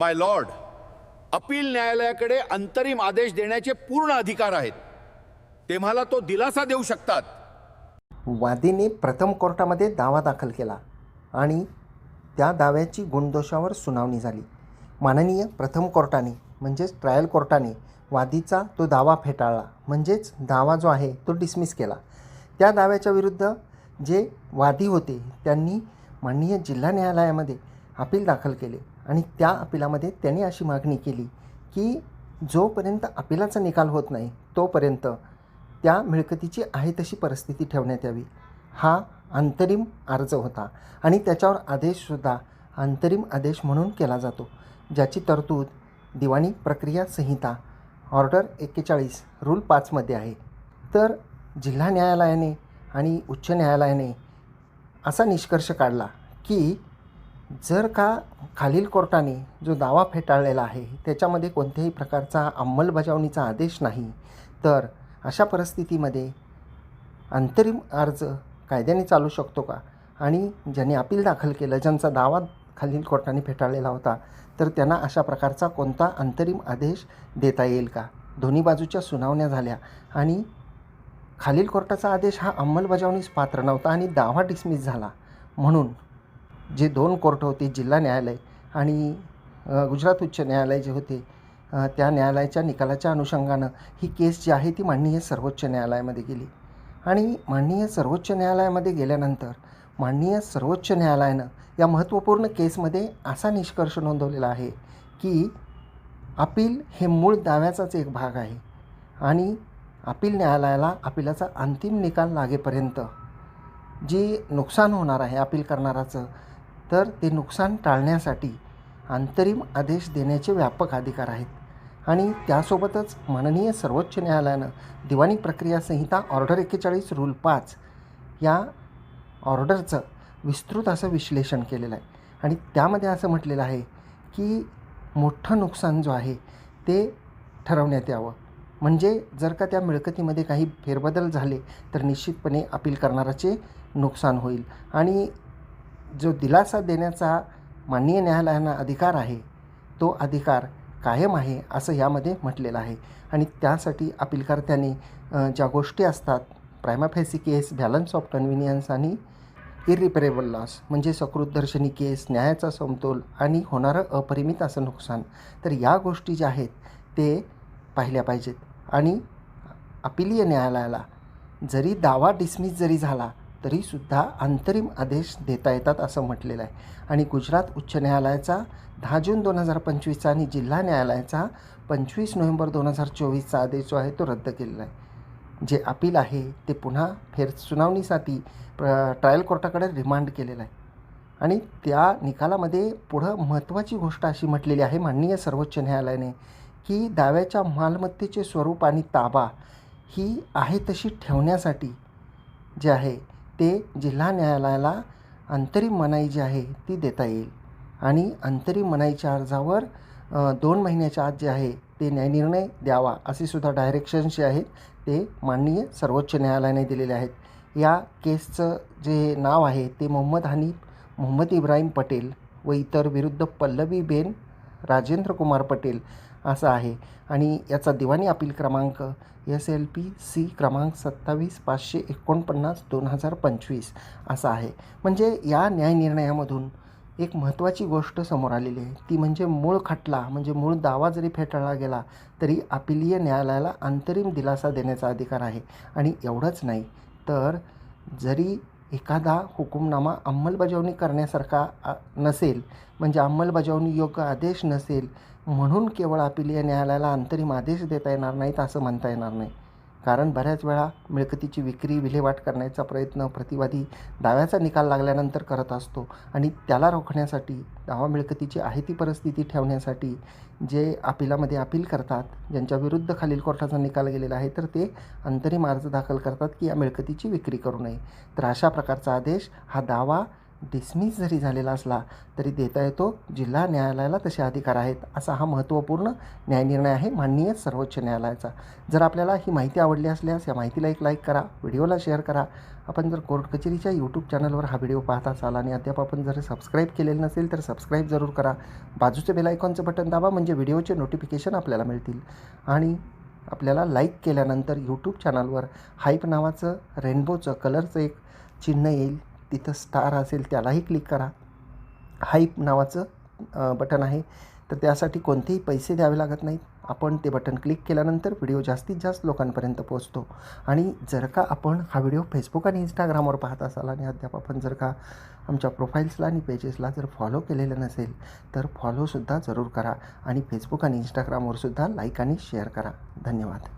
माय Lord appeal न्यायालयाकडे अंतरिम आदेश देण्याचे पूर्ण अधिकार आहेत. तेम्हाला तो दिलासा देऊ शकतात. वादीने प्रथम कोर्टामध्ये दावा दाखल केला आणि त्या दाव्याची गुणदोषावर सुनावणी झाली. माननीय प्रथम कोर्टाने म्हणजेच ट्रायल कोर्टाने वादीचा तो दावा फेटाळला. म्हणजेच दावा जो आहे तो डिसमिस केला. त्या दाव्याच्या विरुद्ध जे वादी होते त्यांनी माननीय जिल्हा न्यायालयामध्ये अपील दाखल केले. आणि त्या अपिलामध्ये त्यांनी अशी मागणी केली की जोपर्यंत अपिलाचा निकाल होत नाही तोपर्यंत त्या मिळकतीची आहे तशी परिस्थिती ठेवण्यात यावी. हा अंतरिम अर्ज होता आणि त्याच्यावर आदेशसुद्धा अंतरिम आदेश म्हणून केला जातो ज्याची तरतूद दिवाणी प्रक्रिया संहिता ऑर्डर एक्केचाळीस रूल पाचमध्ये आहे. तर जिल्हा न्यायालयाने आणि उच्च न्यायालयाने असा निष्कर्ष काढला की जर का खालील कोर्टाने जो दावा फेटाळलेला आहे त्याच्यामध्ये कोणत्याही प्रकारचा अंमलबजावणीचा आदेश नाही तर अशा परिस्थितीमध्ये अंतरिम अर्ज कायद्याने चालू शकतो का? आणि ज्यांनी अपील दाखल केलं ज्यांचा दावा खालील कोर्टाने फेटाळलेला होता तर त्यांना अशा प्रकारचा कोणता अंतरिम आदेश देता येईल का? दोन्ही बाजूच्या सुनावण्या झाल्या. आणि खालील कोर्टाचा आदेश हा अंमलबजावणीस पात्र नव्हता आणि दावा डिसमिस झाला. म्हणून जे दोन कोर्ट होते जिल्हा न्यायालय आणि गुजरात उच्च न्यायालय जे होते त्या न्यायालयाच्या निकालाच्या अनुषंगानं ही केस जी आहे ती माननीय सर्वोच्च न्यायालयामध्ये गेली. आणि माननीय सर्वोच्च न्यायालयामध्ये गेल्यानंतर माननीय सर्वोच्च न्यायालयानं या महत्त्वपूर्ण केसमध्ये असा निष्कर्ष नोंदवलेला आहे की अपील हे मूळ दाव्याचाच एक भाग आहे आणि अपील न्यायालयाला अपिलाचा अंतिम निकाल लागेपर्यंत जे नुकसान होणार आहे अपील करणाराचं तर ते नुकसान टाळण्यासाठी अंतरिम आदेश देण्याचे व्यापक अधिकार आहेत. आणि त्यासोबतच माननीय सर्वोच्च न्यायालयानं दिवाणी प्रक्रिया संहिता ऑर्डर एक्केचाळीस रूल पाच या ऑर्डरचं विस्तृत असं विश्लेषण केलेलं आहे. आणि त्यामध्ये असं म्हटलेलं आहे की मोठं नुकसान जो आहे ते ठरवण्यात यावं. म्हणजे जर का त्या मिळकतीमध्ये काही फेरबदल झाले तर निश्चितपणे अपील करणाराचे नुकसान होईल. आणि जो दिलासा देण्याचा माननीय न्यायालयांना अधिकार आहे तो अधिकार कायम आहे असं यामध्ये म्हटलेलं आहे. आणि त्यासाठी अपीलकर्त्यांनी ज्या गोष्टी असतात prima facie case balance of convenience आणि इरिपेरेबल लॉस म्हणजे सकृतदर्शनी केस न्यायाचा समतोल आणि होणारं अपरिमित असं नुकसान तर या गोष्टी ज्या आहेत ते पाहिल्या पाहिजेत. आणि अपिलीय न्यायालयाला जरी दावा डिसमिस जरी झाला तरीसुद्धा अंतरिम आदेश देता येतात असं म्हटलेलं आहे. आणि गुजरात उच्च न्यायालयाचा दहा जून दोन हजार पंचवीसचा आणि जिल्हा न्यायालयाचा पंचवीस नोव्हेंबर दोन हजार चोवीसचा आदेश जो आहे तो रद्द केलेला आहे. जे अपील आहे ते पुन्हा फेर सुनावणीसाठी प्र- ट्रायल कोर्टाकडे रिमांड केलेलं आहे. आणि त्या निकालामध्ये पुढं महत्त्वाची गोष्ट अशी म्हटलेली आहे माननीय सर्वोच्च न्यायालयाने की दाव्याच्या मालमत्तेचे स्वरूप आणि ताबा ही आहे तशी ठेवण्यासाठी जे आहे ते जिल्हा न्यायालयाला अंतरिम मनाई जी आहे ती देता येईल. आणि अंतरिम मनाईच्या अर्जावर दोन महिन्याच्या आत जे आहे ते न्यायनिर्णय द्यावा असे सुद्धा डायरेक्शन्स जे आहेत ते माननीय सर्वोच्च न्यायालयाने दिलेले आहेत. या केसचं जे नाव आहे ते मोहम्मद हनीफ मोहम्मद इब्राहिम पटेल व इतर विरुद्ध पल्लवी बेन राजेंद्र कुमार पटेल असं आहे. आणि याचा दिवाणी अपील क्रमांक एस एल पी सी क्रमांक सत्तावीस पाचशे एकोणपन्नास दोन हजार पंचवीस असा आहे. म्हणजे या न्यायनिर्णयामधून एक महत्त्वाची गोष्ट समोर आलेली आहे. ती म्हणजे मूळ खटला म्हणजे मूळ दावा जरी फेटाळला गेला तरी अपिलीय न्यायालयाला अंतरिम दिलासा देण्याचा अधिकार आहे. आणि एवढंच नाही. तर जरी एखादा हुकुमनामा अंमलबजावणी करण्यासारखा नसेल म्हणजे अंमलबजावणी योग्य आदेश नसेल म्हणून केवळ अपिलीय न्यायालयाला अंतरिम आदेश देता येणार नाहीत असं म्हणता येणार नाही. कारण बऱ्याच वेळा मिळकतीची विक्री विल्हेवाट करण्याचा प्रयत्न प्रतिवादी दाव्याचा निकाल लागल्यानंतर करत असतो आणि त्याला रोखण्यासाठी दावा मिळकतीची आहे ती परिस्थिती ठेवण्यासाठी जे अपिलामध्ये अपील करतात ज्यांच्या विरुद्ध खालील कोर्टाचा निकाल गेलेला आहे तर ते अंतरिम अर्ज दाखल करतात की या मिळकतीची विक्री करू नये. तर अशा प्रकारचा आदेश हा दावा डिसमिस जरी झालेला असला तरी देता येतो. जिल्हा न्यायालयाला तसे अधिकार आहेत असा हा महत्त्वपूर्ण न्यायनिर्णय आहे माननीय सर्वोच्च न्यायालयाचा. जर आपल्याला ही माहिती आवडली असल्यास या माहितीला एक लाईक करा व्हिडिओला शेअर करा. आपण जर कोर्ट कचेरीच्या यूट्यूब चॅनलवर हा व्हिडिओ पाहत असाल आणि अद्याप आपण जर सबस्क्राईब केलेलं नसेल तर सबस्क्राईब जरूर करा. बाजूचे बेलायकॉनचं बटन दाबा म्हणजे व्हिडिओचे नोटिफिकेशन आपल्याला मिळतील. आणि आपल्याला लाईक केल्यानंतर यूट्यूब चॅनलवर हाईप नावाचं रेनबोचं कलरचं एक चिन्ह येईल. तिथं स्टार असेल त्यालाही क्लिक करा. हाईप नावाचं बटन आहे. तर त्यासाठी कोणतेही पैसे द्यावे लागत नाहीत. आपण ते बटन क्लिक केल्यानंतर व्हिडिओ जास्तीत जास्त लोकांपर्यंत पोहोचतो. आणि जर का आपण हा व्हिडिओ फेसबुक आणि इंस्टाग्रामवर पाहत असाल आणि अद्याप आपण जर का आमच्या प्रोफाईल्सला आणि पेजेसला जर फॉलो केलेलं नसेल तर फॉलोसुद्धा जरूर करा. आणि फेसबुक आणि इंस्टाग्रामवरसुद्धा लाईक आणि शेअर करा. धन्यवाद.